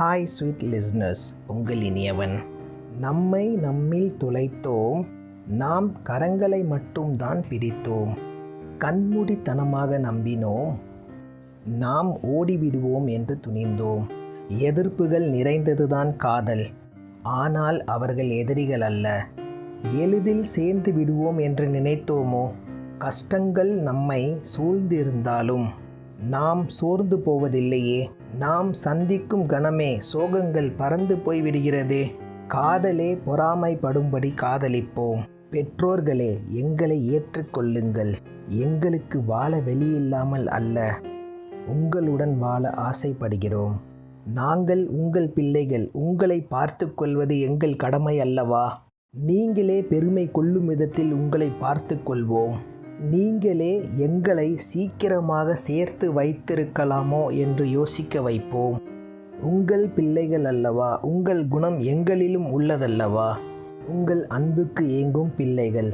Hi sweet listeners உங்கள் இனியவன். நம்மை நம்மில் துளைத்தோம். நாம் கரங்களை மட்டும்தான் பிடித்தோம். கண்மூடித்தனமாக நம்பினோம். நாம் ஓடிவிடுவோம் என்று துணிந்தோம். எதிர்ப்புகள் நிறைந்ததுதான் காதல். ஆனால் அவர்கள் எதிரிகள் அல்ல. எளிதில் சேர்ந்து விடுவோம் என்று நினைத்தோமோ? கஷ்டங்கள் நம்மை சூழ்ந்திருந்தாலும். நாம் சோர்ந்து போவதில்லையே. நாம் சந்திக்கும் கணமே சோகங்கள் பறந்து போய்விடுகிறதே. காதலே பொறாமைப்படும்படி காதலிப்போம். பெற்றோர்களே எங்களை ஏற்றுக்கொள்ளுங்கள். எங்களுக்கு வாழ வெளியில்லாமல் அல்ல. உங்களுடன் வாழ ஆசைப்படுகிறோம். நாங்கள் உங்கள் பிள்ளைகள். உங்களை பார்த்து கொள்வது எங்கள் கடமை அல்லவா? நீங்களே பெருமை கொள்ளும் விதத்தில் உங்களை பார்த்து கொள்வோம். நீங்களே எங்களை சீக்கிரமாக சேர்த்து வைத்திருக்கலாமோ என்று யோசிக்க வைப்போம். உங்கள் பிள்ளைகள் அல்லவா? உங்கள் குணம் எங்களிலும் உள்ளதல்லவா? உங்கள் அன்புக்கு ஏங்கும் பிள்ளைகள்.